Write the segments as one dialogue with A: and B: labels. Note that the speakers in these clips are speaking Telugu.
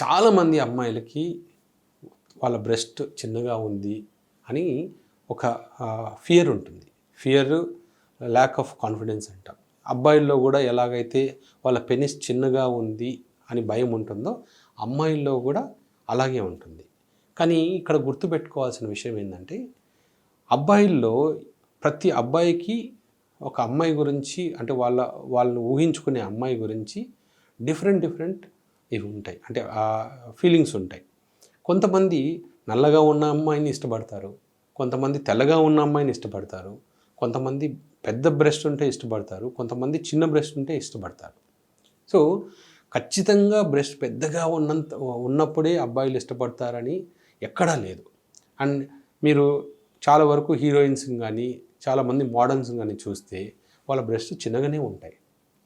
A: చాలామంది అమ్మాయిలకి వాళ్ళ బ్రెస్ట్ చిన్నగా ఉంది అని ఒక ఫియర్ ఉంటుంది. ఫియర్ ల్యాక్ ఆఫ్ కాన్ఫిడెన్స్ అంటాం. అబ్బాయిల్లో కూడా ఎలాగైతే వాళ్ళ పెనిస్ చిన్నగా ఉంది అని భయం ఉంటుందో అమ్మాయిల్లో కూడా అలాగే ఉంటుంది. కానీ ఇక్కడ గుర్తుపెట్టుకోవాల్సిన విషయం ఏంటంటే అబ్బాయిల్లో ప్రతి అబ్బాయికి ఒక అమ్మాయి గురించి అంటే వాళ్ళ వాళ్ళని ఊహించుకునే అమ్మాయి గురించి డిఫరెంట్ డిఫరెంట్ ఇవి ఉంటాయి. అంటే ఫీలింగ్స్ ఉంటాయి. కొంతమంది నల్లగా ఉన్న అమ్మాయిని ఇష్టపడతారు. కొంతమంది తెల్లగా ఉన్న అమ్మాయిని ఇష్టపడతారు. కొంతమంది పెద్ద బ్రెస్ట్ ఉంటే ఇష్టపడతారు. కొంతమంది చిన్న బ్రెస్ట్ ఉంటే ఇష్టపడతారు. సో ఖచ్చితంగా బ్రెస్ట్ పెద్దగా ఉన్నంత ఉన్నప్పుడే అబ్బాయిలు ఇష్టపడతారని ఎక్కడా లేదు. అండ్ మీరు చాలా వరకు హీరోయిన్స్ కానీ చాలామంది మోడల్స్ కానీ చూస్తే వాళ్ళ బ్రెస్ట్ చిన్నగానే ఉంటాయి.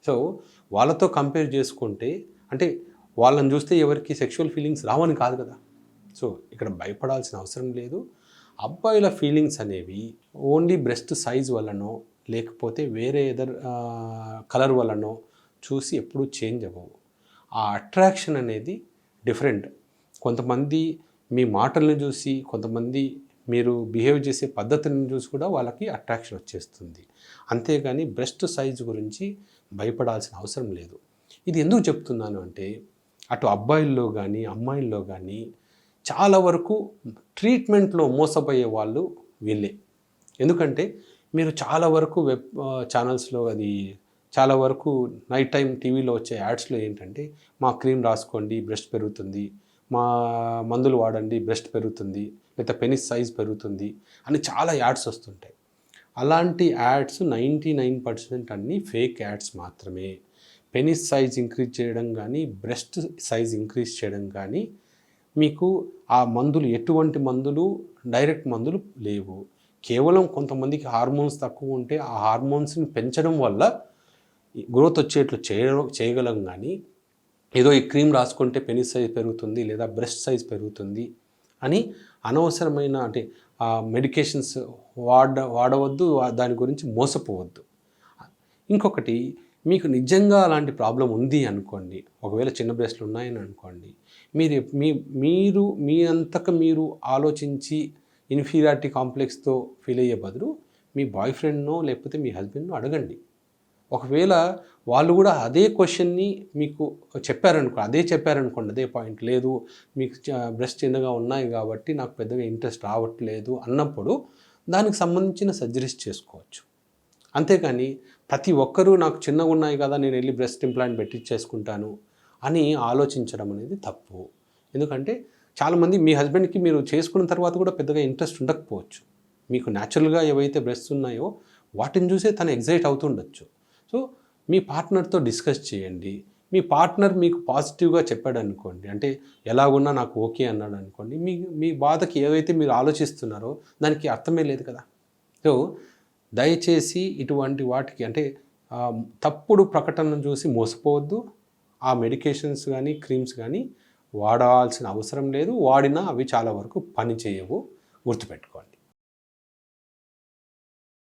A: సో వాళ్ళతో కంపేర్ చేసుకుంటే అంటే వాళ్ళని చూస్తే ఎవరికి సెక్షువల్ ఫీలింగ్స్ రావని కాదు కదా. సో ఇక్కడ భయపడాల్సిన అవసరం లేదు. అబ్బాయిల ఫీలింగ్స్ అనేవి ఓన్లీ బ్రెస్ట్ సైజ్ వల్లనో లేకపోతే వేరే ఎదర్ కలర్ వల్లనో చూసి ఎప్పుడూ చేంజ్ అవ్వవు. ఆ అట్రాక్షన్ అనేది డిఫరెంట్ కొంతమంది మీ మాటలను చూసి కొంతమంది మీరు బిహేవ్ చేసే పద్ధతిని చూసి కూడా వాళ్ళకి అట్రాక్షన్ వచ్చేస్తుంది. అంతేగాని బ్రెస్ట్ సైజ్ గురించి భయపడాల్సిన అవసరం లేదు. ఇది ఎందుకు చెప్తున్నాను అంటే అటు అబ్బాయిల్లో కానీ అమ్మాయిల్లో కానీ చాలా వరకు ట్రీట్మెంట్లో మోసపోయే వాళ్ళు వీళ్ళే. ఎందుకంటే మీరు చాలా వరకు వెబ్ ఛానల్స్లో అది చాలా వరకు నైట్ టైం టీవీలో వచ్చే యాడ్స్లో ఏంటంటే మా క్రీమ్ రాసుకోండి బ్రెస్ట్ పెరుగుతుంది. మా మందులు వాడండి బ్రెస్ట్ పెరుగుతుంది. లేదా పెనిస్ సైజ్ పెరుగుతుంది. అని చాలా యాడ్స్ వస్తుంటాయి. అలాంటి యాడ్స్ నైంటీ నైన్ పర్సెంట్ అన్నీ ఫేక్ యాడ్స్ మాత్రమే. పెనిస్ సైజ్ ఇంక్రీజ్ చేయడం కానీ బ్రెస్ట్ సైజ్ ఇంక్రీజ్ చేయడం కానీ మీకు ఆ మందులు ఎటువంటి మందులు డైరెక్ట్ మందులు లేవు. కేవలం కొంతమందికి హార్మోన్స్ తక్కువ ఉంటే ఆ హార్మోన్స్ని పెంచడం వల్ల గ్రోత్ వచ్చేట్లు చేయడం చేయగలం కానీ ఏదో ఈ క్రీమ్ రాసుకుంటే పెనిస్ సైజ్ పెరుగుతుంది లేదా బ్రెస్ట్ సైజ్ పెరుగుతుంది అని అనవసరమైన అంటే ఆ మెడికేషన్స్ వాడ వాడవద్దు దాని గురించి మోసపోవద్దు. ఇంకొకటి మీకు నిజంగా అలాంటి ప్రాబ్లం ఉంది అనుకోండి ఒకవేళ చిన్న బ్రెస్ట్లు ఉన్నాయని అనుకోండి మీరు మీ మీరు మీ అంతకు మీరు ఆలోచించి ఇన్ఫీరియారిటీ కాంప్లెక్స్తో ఫీల్ అయ్యే బదులు మీ బాయ్ ఫ్రెండ్నో లేకపోతే మీ హస్బెండ్నో అడగండి. ఒకవేళ వాళ్ళు కూడా అదే క్వశ్చన్ని మీకు చెప్పారనుకో అదే చెప్పారనుకోండి అదే పాయింట్ లేదు మీకు బ్రెస్ట్ చిన్నగా ఉన్నాయి కాబట్టి నాకు పెద్దగా ఇంట్రెస్ట్ రావట్లేదు అన్నప్పుడు దానికి సంబంధించిన సర్జరీస్ చేసుకోవచ్చు. అంతేకాని ప్రతి ఒక్కరూ నాకు చిన్నగా ఉన్నాయి కదా నేను వెళ్ళి బ్రెస్ట్ ఇంప్లాంట్ పెట్టించేసుకుంటాను అని ఆలోచించడం అనేది తప్పు. ఎందుకంటే చాలామంది మీ హస్బెండ్కి మీరు చేసుకున్న తర్వాత కూడా పెద్దగా ఇంట్రెస్ట్ ఉండకపోవచ్చు. మీకు న్యాచురల్గా ఏవైతే బ్రెస్ట్ ఉన్నాయో వాటిని చూసే తను ఎగ్జైట్ అవుతుండొచ్చు. సో మీ పార్ట్నర్తో డిస్కస్ చేయండి. మీ పార్ట్నర్ మీకు పాజిటివ్గా చెప్పాడు అనుకోండి అంటే ఎలాగున్నా నాకు ఓకే అన్నాడు అనుకోండి మీ మీ బాధకి ఏవైతే మీరు ఆలోచిస్తున్నారో దానికి అర్థమే లేదు కదా. సో దయచేసి ఇటువంటి వాటికి అంటే తప్పుడు ప్రకటనను చూసి మోసపోవద్దు. ఆ మెడికేషన్స్ కానీ క్రీమ్స్ కానీ వాడాల్సిన అవసరం లేదు. వాడినా అవి చాలా వరకు పని చేయవు గుర్తుపెట్టుకో.